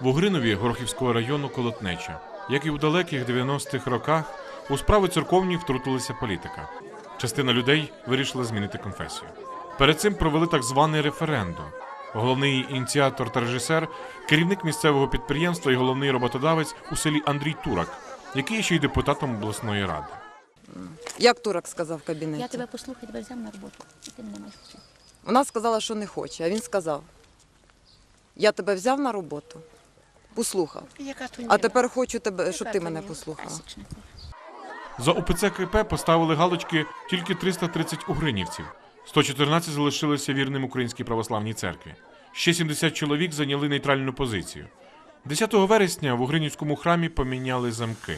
В Угринові Горохівського району колотнеча. Як і в далеких 90-х роках, у справи церковні втрутилася політика. Частина людей вирішила змінити конфесію. Перед цим провели так званий референдум. Головний ініціатор та режисер, керівник місцевого підприємства і головний роботодавець у селі Андрій Турак, який є ще й депутатом обласної ради. Як Турок сказав в кабінеті? Я тебе послухаю, тебе взяв на роботу. І ти мене маєш вчити. Вона сказала, що не хоче, а він сказав: Я тебе взяв на роботу, послухав. А тепер хочу тебе, щоб ти мене послухала. За УПЦ КП поставили галочки тільки 330 угринівців. 114 залишилися вірним Українській православній церкві. Ще 70 чоловік зайняли нейтральну позицію. 10 вересня в Угринівському храмі поміняли замки.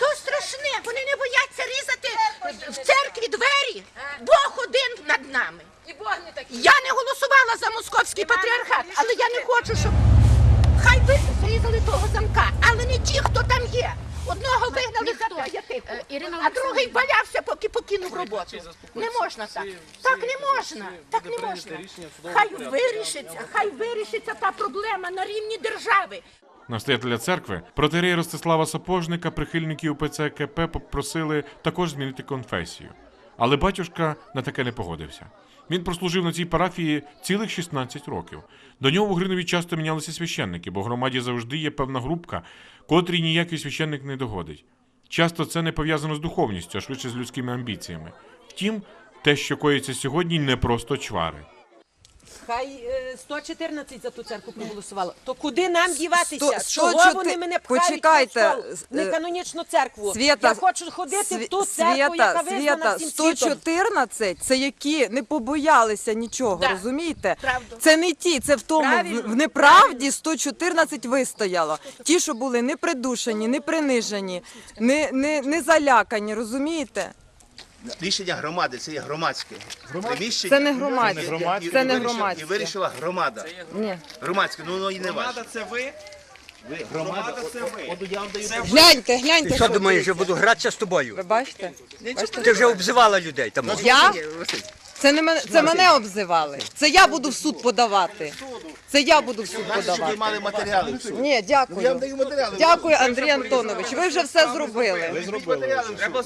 То страшне, вони не бояться різати в церкві двері. Бог один над нами. Я не голосувала за московський патріархат, але я не хочу, щоб хай би зрізали того замка, але не ті, хто там є. Одного вигнали за п'ятиху, Е, Олександрівна. валявся, поки покинув роботу. Не можна так. Так не можна. Так не можна. Хай вирішиться, хай вирішиться та проблема на рівні держави. Настоятеля церкви протирея Ростислава Сапожника прихильники УПЦ КП попросили також змінити конфесію. Але батюшка на таке не погодився. Він прослужив на цій парафії цілих 16 років. До нього в Угринові часто мінялися священники, бо в громаді завжди є певна групка, котрій ніякий священник не догодить. Часто це не пов'язано з духовністю, а швидше з людськими амбіціями. Втім, те, що коїться сьогодні, не просто чвари. Хай е, 114 за ту церкву проголосувало. То куди нам діватися? Сто- Чого 104 вони мене пхають Почекайте, в е, неканонічну церкву? Свята, Я хочу ходити в ту церкву, яка Свята, визнана Свята, всім світом. 114 це які не побоялися нічого, Да. розумієте? Правду. Це не ті, це в тому Правильно, в, в неправді 114 вистояло. Ті, що були не придушені, не принижені, не, не, не залякані, розумієте? Рішення громади це є громадське. Приміщення, Це не громадське. і- і- Це і не вирішила- громадське. І вирішила громада. Ні. Громадське, ну воно і не ваше. Громада це ви? Ви громада, Громада це ви. я Гляньте, гляньте. Ти що думаєш, що буду гратися з тобою? Ви бачите? Ти вже обзивала людей там. Я? Це не мене, це мене обзивали. Це я буду в суд подавати. Це я буду в суд Щоб ви подавати. мали матеріали. Ні, Я вам дякую. даю матеріали. Дякую, Андрій Антонович. Ви вже все зробили.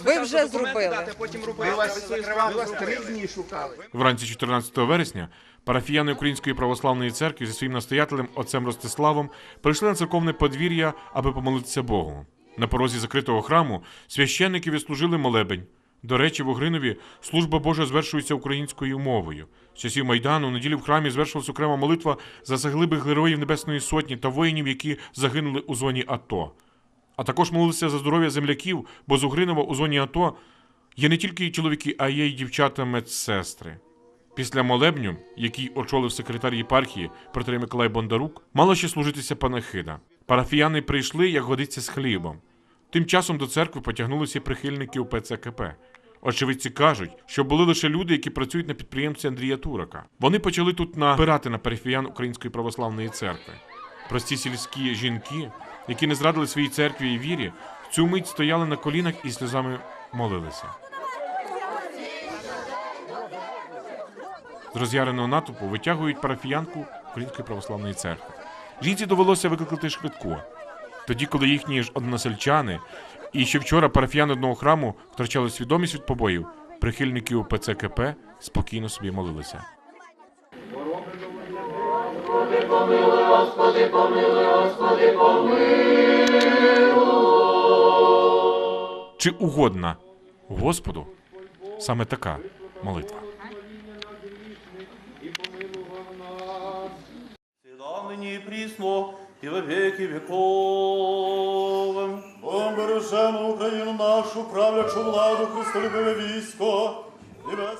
Ви вже зробили. Потім Ми вас, ми вас три дні шукали. Вранці 14 вересня парафіяни Української православної церкви зі своїм настоятелем отцем Ростиславом прийшли на церковне подвір'я, аби помолитися Богу. На порозі закритого храму священники відслужили молебень. До речі, в Огринові служба Божа звершується українською мовою. З часів Майдану у неділі в храмі звершилась окрема молитва за загиблих героїв Небесної Сотні та воїнів, які загинули у зоні АТО. А також молилися за здоров'я земляків, бо з Угринова у зоні АТО є не тільки чоловіки, а є й дівчата медсестри. Після молебню, який очолив секретар єпархії протерей Миколай Бондарук, мало ще служитися панахида. Парафіяни прийшли, як годиться з хлібом. Тим часом до церкви потягнулися прихильники УПЦ КП. Очевидці кажуть, що були лише люди, які працюють на підприємстві Андрія Турака. Вони почали тут набирати на парафіян Української православної церкви. Прості сільські жінки, які не зрадили своїй церкві і вірі, в цю мить стояли на колінах і сльозами молилися. З роз'яреного натовпу витягують парафіянку Української православної церкви. Жінці довелося викликати швидку. Тоді, коли їхні ж односельчани і ще вчора парафіяни одного храму втрачали свідомість від побоїв, прихильники УПЦ КП спокійно собі молилися. Чи угодна Господу саме така молитва? Ныне и присно, и во веки веков. Богом бережемо Україну нашу, правлячу владу, Христолюбиве військо.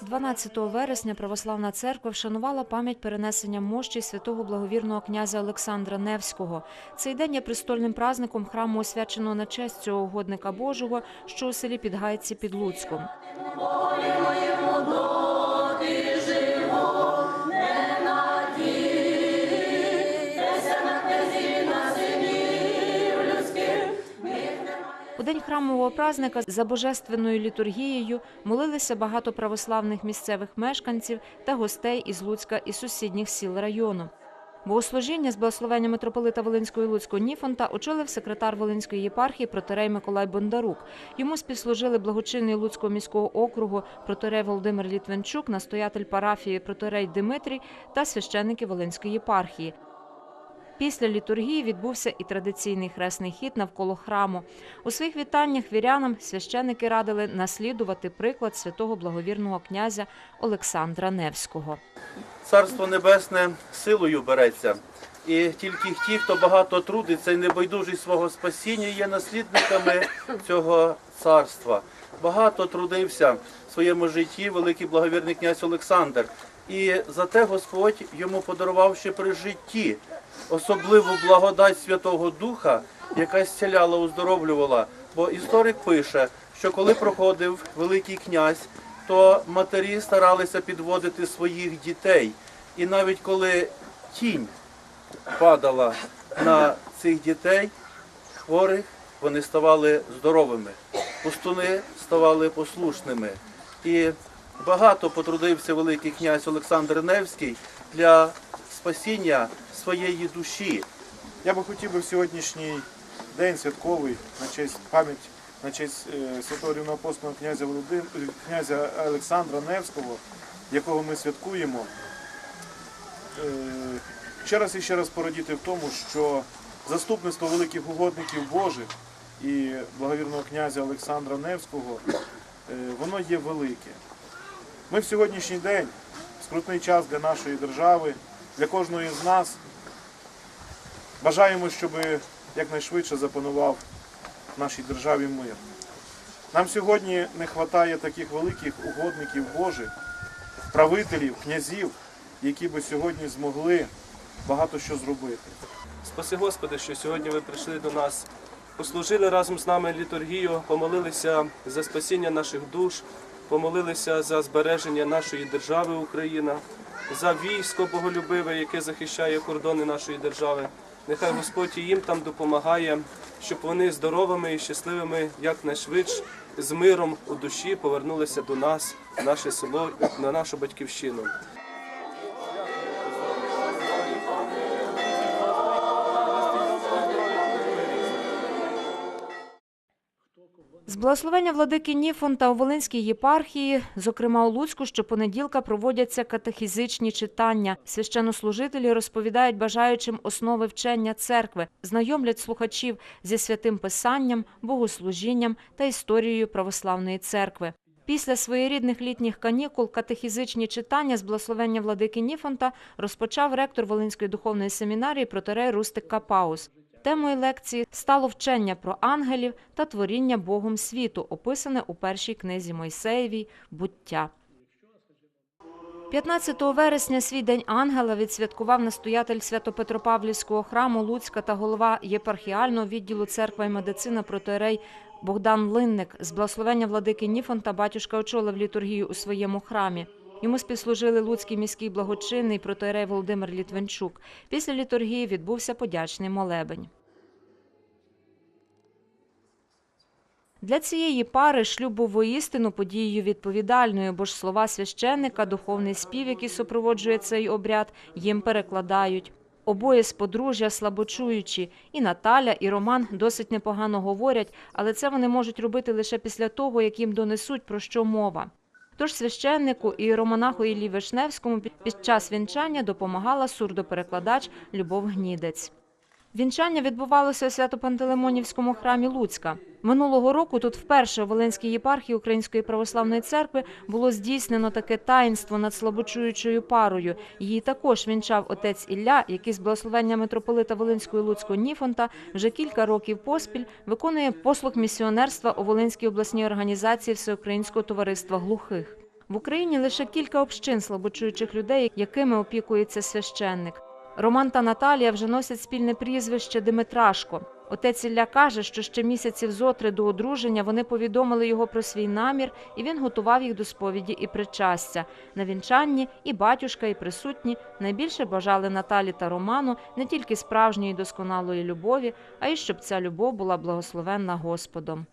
12 вересня Православна церква вшанувала пам'ять перенесення мощі святого благовірного князя Олександра Невського. Цей день є престольним праздником храму, освяченого на честь цього угодника Божого, що у селі Підгайці під Луцьком. День храмового празника за божественною літургією молилися багато православних місцевих мешканців та гостей із Луцька і сусідніх сіл району. Богослужіння з благословення митрополита Волинського і Луцького Ніфонта очолив секретар Волинської єпархії протерей Миколай Бондарук. Йому співслужили благочинний Луцького міського округу протерей Володимир Літвенчук, настоятель парафії протерей Димитрій та священники Волинської єпархії. Після літургії відбувся і традиційний хресний хід навколо храму. У своїх вітаннях вірянам священники радили наслідувати приклад святого благовірного князя Олександра Невського. Царство Небесне силою береться. І тільки ті, хто багато трудиться і небайдужий свого спасіння, є наслідниками цього царства. Багато трудився в своєму житті великий благовірний князь Олександр. І за те Господь йому подарував ще при житті особливу благодать Святого Духа, яка зціляла, оздоровлювала. Бо історик пише, що коли проходив великий князь, то матері старалися підводити своїх дітей. І навіть коли тінь падала на цих дітей, хворих, вони ставали здоровими, пустуни ставали послушними. І багато потрудився великий князь Олександр Невський для спасіння своєї душі. Я би хотів би в сьогоднішній день святковий на честь пам'ять на честь е, святого рівноапостольного князя Володим... князя Олександра Невського, якого ми святкуємо. е, Ще раз і ще раз порадіти в тому, що заступництво великих угодників Божих і благовірного князя Олександра Невського, е, воно є велике. Ми в сьогоднішній день, скрутний час для нашої держави, для кожної з нас, Бажаємо, щоб якнайшвидше запанував в нашій державі мир. Нам сьогодні не вистачає таких великих угодників Божих, правителів, князів, які би сьогодні змогли багато що зробити. Спаси Господи, що сьогодні ви прийшли до нас, послужили разом з нами літургію, помолилися за спасіння наших душ, помолилися за збереження нашої держави Україна, за військо боголюбиве, яке захищає кордони нашої держави. Нехай Господь їм там допомагає, щоб вони здоровими і щасливими якнайшвидше з миром у душі повернулися до нас, наше село, на нашу батьківщину. З благословення владики Ніфонта у Волинській єпархії, зокрема у Луцьку, щопонеділка проводяться катехізичні читання. Священнослужителі розповідають бажаючим основи вчення церкви, знайомлять слухачів зі святим писанням, богослужінням та історією православної церкви. Після своєрідних літніх канікул катехізичні читання з благословення владики Ніфонта розпочав ректор Волинської духовної семінарії протерей Рустик Капаус. Темою лекції стало вчення про ангелів та творіння Богом світу, описане у першій книзі Мойсеєвій «Буття». 15 вересня свій день ангела відсвяткував настоятель Свято-Петропавлівського храму Луцька та голова єпархіального відділу церква і медицина протерей Богдан Линник. З благословення владики Ніфонта батюшка очолив літургію у своєму храмі. Йому співслужили Луцький міський благочинний протерей Володимир Літвенчук. Після літургії відбувся подячний молебень. Для цієї пари шлюб був воістину подією відповідальною, бо ж слова священника, духовний спів, який супроводжує цей обряд, їм перекладають. Обоє з подружжя слабочуючі, і Наталя, і Роман досить непогано говорять, але це вони можуть робити лише після того, як їм донесуть, про що мова. Тож священнику і романаху Іллі Вишневському під час вінчання допомагала сурдоперекладач Любов Гнідець. Вінчання відбувалося у Свято-Пантелеймонівському храмі Луцька. Минулого року тут вперше у Волинській єпархії Української православної церкви було здійснено таке таїнство над слабочуючою парою. Її також вінчав отець Ілля, який з благословення митрополита Волинського і Луцького Ніфонта вже кілька років поспіль виконує послуг місіонерства у Волинській обласній організації Всеукраїнського товариства глухих. В Україні лише кілька общин слабочуючих людей, якими опікується священник. Роман та Наталія вже носять спільне прізвище Димитрашко. Отець Ілля каже, що ще місяців зотри до одруження вони повідомили його про свій намір, і він готував їх до сповіді і причастя. На вінчанні і батюшка, і присутні найбільше бажали Наталі та Роману не тільки справжньої досконалої любові, а й щоб ця любов була благословенна Господом.